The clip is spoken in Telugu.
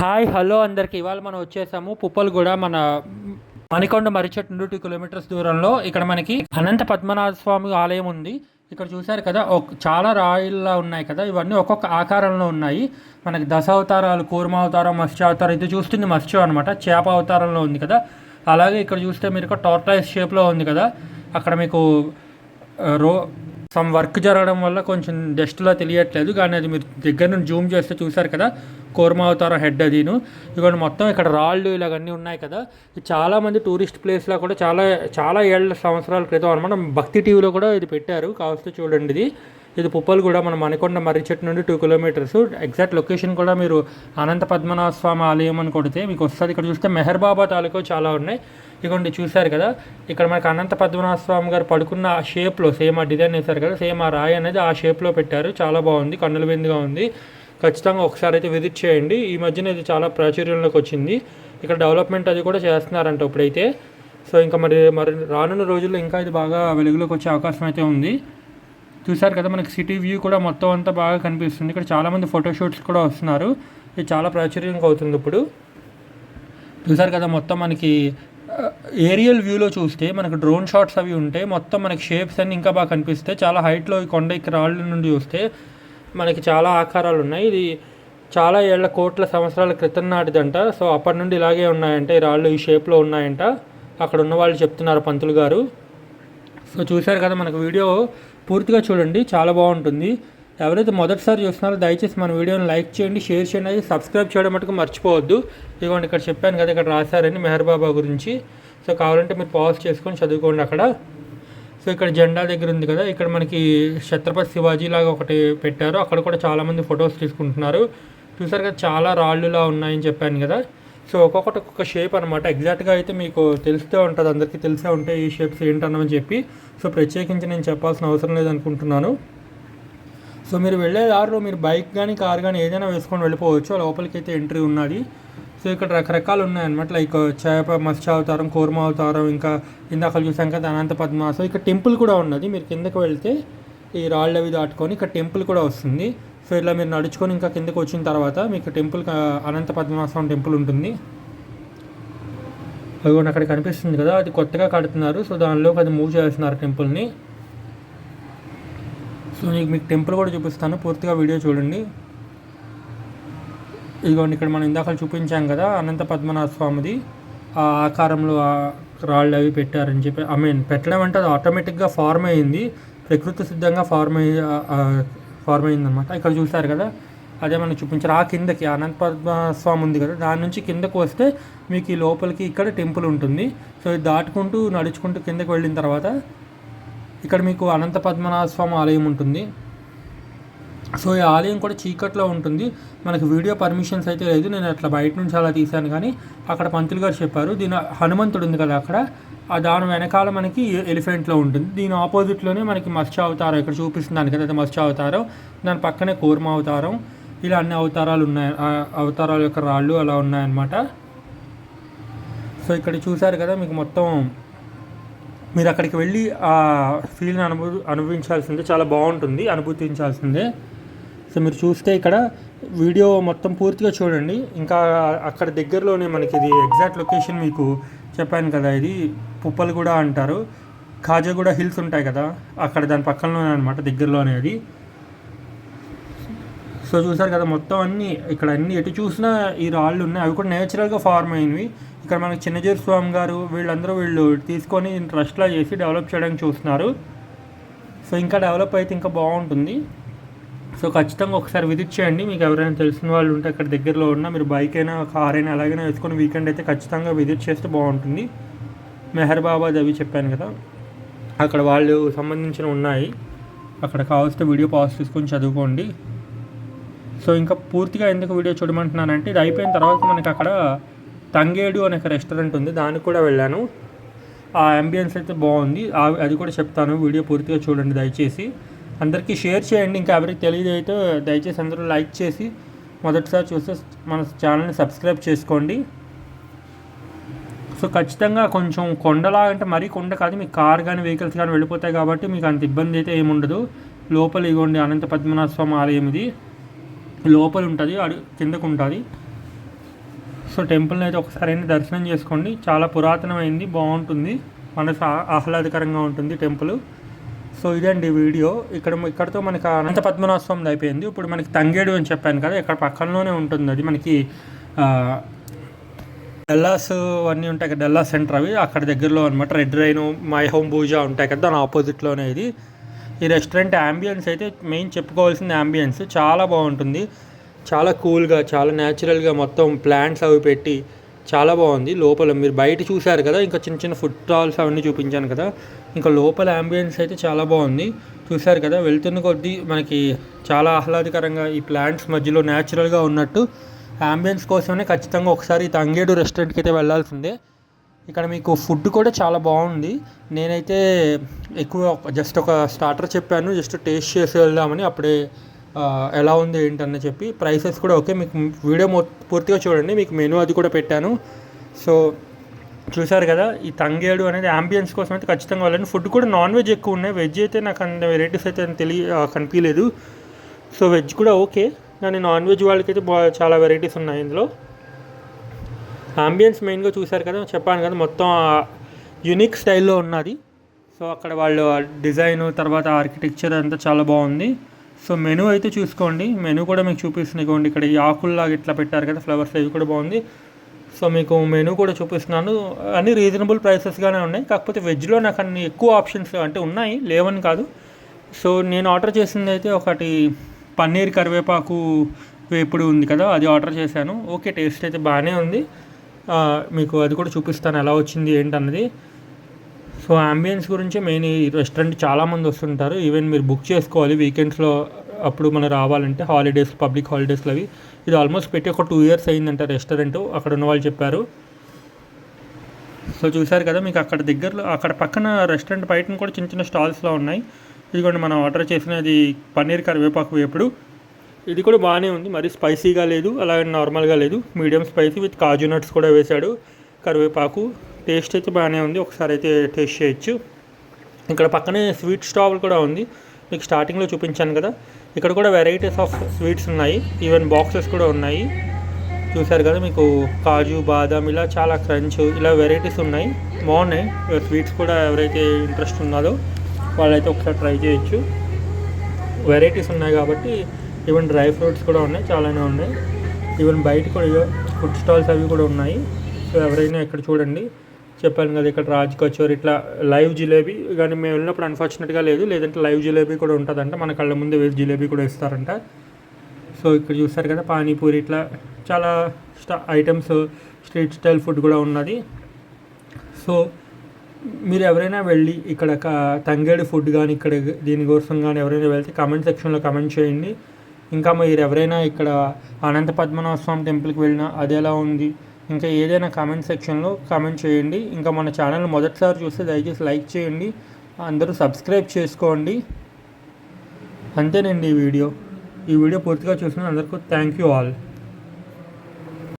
హాయ్ హలో అందరికి. ఇవాళ మనం వచ్చేసాము పుప్పలు కూడా మన మణికొండ మరిచెట్టు నుండి టూ కిలోమీటర్స్ దూరంలో. ఇక్కడ మనకి అనంత పద్మనాభ స్వామి ఆలయం ఉంది. ఇక్కడ చూశారు కదా చాలా రాయిల్లా ఉన్నాయి కదా. ఇవన్నీ ఒక్కొక్క ఆకారంలో ఉన్నాయి. మనకి దశ అవతారాలు కూర్మ అవతారం మత్స్య అవతారం ఇది చూస్తుంది మత్స్యం అనమాట చేప అవతారంలో ఉంది కదా. అలాగే ఇక్కడ చూస్తే మీరు టార్టైస్ షేప్లో ఉంది కదా. అక్కడ మీకు రో సమ్ వర్క్ జరగడం వల్ల కొంచెం డస్ట్లో తెలియట్లేదు. కానీ అది మీరు దగ్గర నుండి జూమ్ చేస్తే చూసారు కదా కూర్మావతారం హెడ్ అదిను. ఇవన్నీ మొత్తం ఇక్కడ రాళ్ళు ఇలాగన్నీ ఉన్నాయి కదా. చాలామంది టూరిస్ట్ ప్లేస్లో కూడా చాలా చాలా ఏళ్ళ సంవత్సరాల క్రితం అనమాట. భక్తి టీవీలో కూడా ఇది పెట్టారు. కావస్తే చూడండి ఇది. ఇది పుప్పలు కూడా మన మణికొండ మర్రి చెట్టు నుండి టూ కిలోమీటర్స్ ఎగ్జాక్ట్ లొకేషన్ కూడా మీరు అనంత పద్మనాభ స్వామి ఆలయం అని కొడితే మీకు వస్తుంది. ఇక్కడ చూస్తే మెహర్ బాబా తాలూకా చాలా ఉన్నాయి. ఇదిగోండి చూశారు కదా ఇక్కడ మనకి అనంత పద్మనాభ స్వామి గారు పడుకున్న ఆ షేప్లో సేమ్ ఆ డిజైన్ వేశారు కదా సేమ్ ఆ రాయి అనేది ఆ షేప్లో పెట్టారు. చాలా బాగుంది కన్నుల విందుగా ఉంది. ఖచ్చితంగా ఒకసారి అయితే విజిట్ చేయండి. ఈ మధ్యన ఇది చాలా ప్రాచుర్యంలోకి వచ్చింది. ఇక్కడ డెవలప్మెంట్ అది కూడా చేస్తున్నారంట ఇప్పుడైతే. సో ఇంకా మరి మరి రానున్న రోజుల్లో ఇంకా ఇది బాగా వెలుగులోకి వచ్చే అవకాశం అయితే ఉంది. చూసారు కదా మనకి సిటీ వ్యూ కూడా మొత్తం అంతా బాగా కనిపిస్తుంది. ఇక్కడ చాలామంది ఫోటోషూట్స్ కూడా వస్తున్నారు. ఇది చాలా ప్రాచుర్యంగా అవుతుంది ఇప్పుడు. చూసారు కదా మొత్తం మనకి ఏరియల్ వ్యూలో చూస్తే మనకు డ్రోన్ షాట్స్ అవి ఉంటే మొత్తం మనకి షేప్స్ అన్ని ఇంకా బాగా కనిపిస్తాయి చాలా హైట్లో ఈ కొండ ఇక్కడ రాళ్ళ నుండి చూస్తే మనకి చాలా ఆకారాలు ఉన్నాయి. ఇది చాలా ఏళ్ళ కోట్ల సంవత్సరాల క్రితం నాటిదంట. సో అప్పటి నుండి ఇలాగే ఉన్నాయంట. ఈ రాళ్ళు ఈ షేప్లో ఉన్నాయంట. అక్కడ ఉన్న వాళ్ళు చెప్తున్నారు పంతులు గారు. సో చూశారు కదా మనకు వీడియో పూర్తిగా చూడండి చాలా బాగుంటుంది. ఎవరైతే మొదటిసారి చూస్తున్నారో దయచేసి మన వీడియోని లైక్ చేయండి షేర్ చేయండి అది సబ్స్క్రైబ్ చేయడం మటుకు మర్చిపోవద్దు. ఇదిగోండి ఇక్కడ చెప్పాను కదా ఇక్కడ రాశారని మెహర్బాబా గురించి. సో కావాలంటే మీరు పాజ్ చేసుకొని చదువుకోండి అక్కడ. సో ఇక్కడ జెండా దగ్గర ఉంది కదా ఇక్కడ మనకి ఛత్రపతి శివాజీ లాగా ఒకటి పెట్టారు. అక్కడ కూడా చాలామంది ఫొటోస్ తీసుకుంటున్నారు. చూసారు కదా చాలా రాళ్ళులా ఉన్నాయని చెప్పాను కదా. సో ఒక్కొక్కటి ఒక్కొక్క షేప్ అనమాట ఎగ్జాక్ట్గా అయితే మీకు తెలిస్తే ఉంటుంది అందరికీ తెలిసే ఉంటాయి ఈ షేప్స్ ఏంటన్నమని చెప్పి. సో ప్రత్యేకించి నేను చెప్పాల్సిన అవసరం లేదనుకుంటున్నాను. సో మీరు వెళ్ళే దారిలో మీరు బైక్ కానీ కార్ కానీ ఏదైనా వేసుకొని వెళ్ళిపోవచ్చు. లోపలికి అయితే ఎంట్రీ ఉన్నది. సో ఇక్కడ రకరకాలు ఉన్నాయన్నమాట. లైక్ చేప మత్స్య అవతారం కూర్మ అవతారం ఇంకా ఇందాక చూసాం కదా అనంత పద్మ సో ఇక్కడ టెంపుల్ కూడా ఉన్నది. మీరు కిందకి వెళ్తే ఈ రాళ్ళు అవి దాటుకొని ఇక్కడ టెంపుల్ కూడా వస్తుంది. సో ఇలా మీరు నడుచుకొని ఇంకా కిందకి వచ్చిన తర్వాత మీకు టెంపుల్ అనంత పద్మనాభస్వామి టెంపుల్ ఉంటుంది. అదిగోండి అక్కడ కనిపిస్తుంది కదా అది కొత్తగా కడుతున్నారు. సో దానిలోకి అది మూవ్ చేస్తున్నారు టెంపుల్ని సో నేను మీకు టెంపుల్ కూడా చూపిస్తాను. పూర్తిగా వీడియో చూడండి. ఇదిగోండి ఇక్కడ మనం ఇందాక చూపించాం కదా అనంత పద్మనాభ స్వామిది ఆ ఆకారంలో రాళ్ళు అవి పెట్టారని చెప్పి ఐ మీన్ పెట్టడం అంటే అది ఆటోమేటిక్గా ఫార్మ్ అయింది. ప్రకృతి సిద్ధంగా ఫార్మ్ అయ్యి ఫార్మ్ అనమాట ఇక్కడ చూసారు కదా అదే మనం చూపించారు. ఆ కిందకి అనంత పద్మస్వామి స్వామి ఉంది కదా దాని నుంచి కిందకు వస్తే మీకు ఈ లోపలికి ఇక్కడ టెంపుల్ ఉంటుంది. సో ఇది దాటుకుంటూ నడుచుకుంటూ కిందకి వెళ్ళిన తర్వాత ఇక్కడ మీకు అనంత పద్మనాభ స్వామి ఆలయం ఉంటుంది. సో ఈ ఆలయం కూడా చీకట్లో ఉంటుంది. మనకు వీడియో పర్మిషన్స్ అయితే లేదు. నేను అట్లా బయట నుంచి అలా తీశాను కానీ అక్కడ పంతులు గారు చెప్పారు దీని హనుమంతుడు ఉంది కదా అక్కడ దాని వెనకాల మనకి ఎలిఫెంట్లో ఉంటుంది. దీని ఆపోజిట్లోనే మనకి మత్స్య అవతారం ఇక్కడ చూపిస్తున్నాను కదా మత్స్య అవతారం దాని పక్కనే కూర్మ అవతారం ఇలా అన్ని అవతారాలు ఉన్నాయి. ఆ అవతారాల యొక్క రాళ్ళు అలా ఉన్నాయన్నమాట. సో ఇక్కడ చూశారు కదా మీకు మొత్తం మీరు అక్కడికి వెళ్ళి ఆ ఫీల్ని అనుభూ అనుభవించాల్సిందే. చాలా బాగుంటుంది అనుభూతించాల్సిందే. సో మీరు చూస్తే ఇక్కడ వీడియో మొత్తం పూర్తిగా చూడండి. ఇంకా అక్కడ దగ్గరలోనే మనకి ఇది ఎగ్జాక్ట్ లొకేషన్ మీకు చెప్పాను కదా ఇది పుప్పలగూడ అంటారు. కాజాగూడ హిల్స్ ఉంటాయి కదా అక్కడ దాని పక్కనలోనే అనమాట దగ్గరలోనే అది. సో చూసారు కదా మొత్తం అన్ని ఇక్కడ అన్ని ఎటు చూసినా ఈ రాళ్ళు ఉన్నాయి. అవి కూడా నేచురల్గా ఫార్మ్ అయినవి. ఇక్కడ మనకి చిన్నజీరు స్వామి గారు వీళ్ళందరూ వీళ్ళు తీసుకొని ట్రస్ట్లా చేసి డెవలప్ చేయడానికి చూస్తున్నారు. సో ఇంకా డెవలప్ అయితే ఇంకా బాగుంటుంది. సో ఖచ్చితంగా ఒకసారి విజిట్ చేయండి. మీకు ఎవరైనా తెలిసిన వాళ్ళు ఉంటే అక్కడ దగ్గరలో ఉన్నా మీరు బైక్ అయినా కార్ అయినా ఎలాగైనా వేసుకొని వీకెండ్ అయితే ఖచ్చితంగా విజిట్ చేస్తే బాగుంటుంది. మెహర్బాబాద్ అవి చెప్పాను కదా. అక్కడ వాళ్ళు సంబంధించిన ఉన్నాయి. అక్కడ కావాల్సిన వీడియో పాస్ తీసుకొని చదువుకోండి. సో ఇంకా పూర్తిగా ఎందుకు వీడియో చూడమంటున్నానంటే ఇది అయిపోయిన తర్వాత మనకి అక్కడ తంగేడు అనే ఒక రెస్టారెంట్ ఉంది. దానికి కూడా వెళ్ళాను. ఆ అంబియన్స్ అయితే బాగుంది. అది కూడా చెప్తాను. వీడియో పూర్తిగా చూడండి దయచేసి. అందరికీ షేర్ చేయండి. ఇంకా ఎవరికి తెలియదు అయితే దయచేసి అందరూ లైక్ చేసి మొదటిసారి చూస్తే మన ఛానల్ని సబ్స్క్రైబ్ చేసుకోండి. సో ఖచ్చితంగా కొంచెం కొండలా అంటే మరీ కొండ కాదు మీ కార్ కానీ వెహికల్స్ కానీ వెళ్ళిపోతాయి కాబట్టి మీకు అంత ఇబ్బంది అయితే ఏముండదు లోపల ఇగోండి అనంత పద్మనాభ స్వామి ఆలయం ఇది. లోపల ఉంటుంది అడు కిందకు ఉంటుంది. సో టెంపుల్ని అయితే ఒకసారి అయినా దర్శనం చేసుకోండి. చాలా పురాతనమైంది బాగుంటుంది. మనసు ఆహ్లాదకరంగా ఉంటుంది టెంపుల్. సో ఇదండి వీడియో. ఇక్కడ ఇక్కడతో మనకి అనంత పద్మనాభ అయిపోయింది. ఇప్పుడు మనకి తంగేడు అని చెప్పాను కదా ఇక్కడ పక్కనలోనే ఉంటుంది అది. మనకి డల్లాస్ అన్నీ ఉంటాయి కదా డల్లాస్ సెంటర్ అవి. అక్కడ దగ్గరలో అనమాట red rain my home Bhooja ఉంటాయి కదా దాని ఆపోజిట్లోనే ఇది. ఈ రెస్టారెంట్ అంబియన్స్ అయితే మెయిన్ చెప్పుకోవాల్సింది అంబియన్స్ చాలా బాగుంటుంది. చాలా కూల్గా చాలా న్యాచురల్గా మొత్తం ప్లాంట్స్ అవి పెట్టి చాలా బాగుంది. లోపల మీరు బయట చూశారు కదా ఇంకా చిన్న చిన్న ఫుడ్ స్టాల్స్ అవన్నీ చూపించాను కదా ఇంకా లోపల అంబియన్స్ అయితే చాలా బాగుంది. చూశారు కదా వెళ్తున్న కొద్దీ మనకి చాలా ఆహ్లాదకరంగా ఈ ప్లాంట్స్ మధ్యలో న్యాచురల్గా ఉన్నట్టు అంబియన్స్ కోసమే ఖచ్చితంగా ఒకసారి తంగేడు రెస్టారెంట్కి అయితే వెళ్ళాల్సిందే. ఇక్కడ మీకు ఫుడ్ కూడా చాలా బాగుంది. నేనైతే ఎక్కువ జస్ట్ ఒక స్టార్టర్ చెప్పాను జస్ట్ టేస్ట్ చేసి వెళ్దామని అప్పుడే ఎలా ఉంది ఏంటని చెప్పి ప్రైసెస్ కూడా ఓకే మీకు వీడియో పూర్తిగా చూడండి మీకు మెనూ అది కూడా పెట్టాను. సో చూసారు కదా ఈ తంగేడు అనేది అంబియన్స్ కోసం అయితే ఖచ్చితంగా వెళ్ళండి. ఫుడ్ కూడా నాన్ వెజ్ ఎక్కువ ఉన్నాయి. వెజ్ అయితే నాకు అంత వెరైటీస్ అయితే తెలియ కనిపించలేదు. సో వెజ్ కూడా ఓకే కానీ నాన్ వెజ్ వాళ్ళకైతే బాగా చాలా వెరైటీస్ ఉన్నాయి ఇందులో. అంబియన్స్ మెయిన్గా చూశారు కదా చెప్పాను కదా మొత్తం యునిక్ స్టైల్లో ఉన్నది. సో అక్కడ వాళ్ళు డిజైన్ తర్వాత ఆర్కిటెక్చర్ అంతా చాలా బాగుంది. సో మెనూ అయితే చూసుకోండి. మెనూ కూడా మీకు చూపిస్తుంది ఇక్కడ ఈ ఆకుల్లాగా ఇట్లా పెట్టారు కదా ఫ్లవర్స్ అవి కూడా బాగుంది. సో మీకు మెనూ కూడా చూపిస్తున్నాను. అన్ని రీజనబుల్ ప్రైసెస్గానే ఉన్నాయి. కాకపోతే వెజ్లో నాకు అన్ని ఎక్కువ ఆప్షన్స్ అంటే ఉన్నాయి. లేవని కాదు. సో నేను ఆర్డర్ చేసింది అయితే ఒకటి పన్నీర్ కరివేపాకు వేపుడు ఉంది కదా అది ఆర్డర్ చేశాను. ఓకే టేస్ట్ అయితే బాగానే ఉంది. మీకు అది కూడా చూపిస్తాను ఎలా వచ్చింది ఏంటన్నది. సో అంబియన్స్ గురించి మెయిన్ ఈ రెస్టారెంట్ చాలామంది వస్తుంటారు. ఈవెన్ మీరు బుక్ చేసుకోవాలి వీకెండ్స్లో అప్పుడు మనం రావాలంటే హాలిడేస్ పబ్లిక్ హాలిడేస్లో అవి ఇది ఆల్మోస్ట్ పెట్టి ఒక టూ ఇయర్స్ అయిందంట రెస్టారెంట్ అక్కడ ఉన్న వాళ్ళు చెప్పారు. సో చూసారు కదా మీకు అక్కడ దగ్గరలో అక్కడ పక్కన రెస్టారెంట్ బయట కూడా చిన్న చిన్న స్టాల్స్లో ఉన్నాయి. ఇదిగోండి మనం ఆర్డర్ చేసినది పన్నీర్ కరివేపాకు వేపుడు. ఇది కూడా బాగానే ఉంది మరి స్పైసీగా లేదు అలాగే నార్మల్గా లేదు. Medium spicy with kaju nuts కూడా వేశాడు. కరివేపాకు టేస్ట్ అయితే బాగానే ఉంది. ఒకసారి అయితే టేస్ట్ చేయొచ్చు. ఇక్కడ పక్కనే స్వీట్ స్టాల్ కూడా ఉంది. మీకు స్టార్టింగ్లో చూపించాను కదా. ఇక్కడ కూడా వెరైటీస్ ఆఫ్ స్వీట్స్ ఉన్నాయి. ఈవెన్ బాక్సెస్ కూడా ఉన్నాయి. చూసారు కదా మీకు? కాజు బాదం ఇలా చాలా క్రంచ్ ఇలా వెరైటీస్ ఉన్నాయి. బాగున్నాయి. స్వీట్స్ కూడా ఎవరైతే ఇంట్రెస్ట్ ఉన్నదో వాళ్ళైతే ఒకసారి ట్రై చేయొచ్చు. వెరైటీస్ ఉన్నాయి కాబట్టి ఈవెన్ డ్రై ఫ్రూట్స్ కూడా ఉన్నాయి. చాలానే ఉన్నాయి. ఈవెన్ బయట కూడా ఫుడ్ స్టాల్స్ అవి కూడా ఉన్నాయి. సో ఎవరైనా ఇక్కడ చూడండి. చెప్పాను కదా ఇక్కడ రాజ్ కచోర్ ఇట్లా లైవ్ జిలేబీ కానీ మేము వెళ్ళినప్పుడు అన్ఫార్చునేట్గా లేదు. లేదంటే లైవ్ జిలేబీ కూడా ఉంటుందంట. మన కళ్ళ ముందు వేసి జిలేబీ కూడా ఇస్తారంట సో ఇక్కడ చూస్తారు కదా పానీపూరి ఇట్లా చాలా స్టా ఐటమ్స్ స్ట్రీట్ స్టైల్ ఫుడ్ కూడా ఉన్నది. సో మీరు ఎవరైనా వెళ్ళి ఇక్కడ క- తంగేడు ఫుడ్ కానీ ఇక్కడ దీనికోసం కానీ ఎవరైనా వెళ్తే కామెంట్ సెక్షన్లో కామెంట్ చేయండి. ఇంకా మీరు ఎవరైనా ఇక్కడ అనంత పద్మనాభ స్వామి టెంపుల్కి వెళ్ళినా అది ఎలా ఉంది? ఇంకా ఏదైనా కామెంట్ సెక్షన్లో కామెంట్ చేయండి. ఇంకా మన ఛానల్ మొదటిసారి చూస్తే దయచేసి లైక్ చేయండి. అందరూ సబ్స్క్రైబ్ చేసుకోండి. అంతేనండి ఈ వీడియో. ఈ వీడియో పూర్తిగా చూసిన అందరికీ థ్యాంక్ యూ ఆల్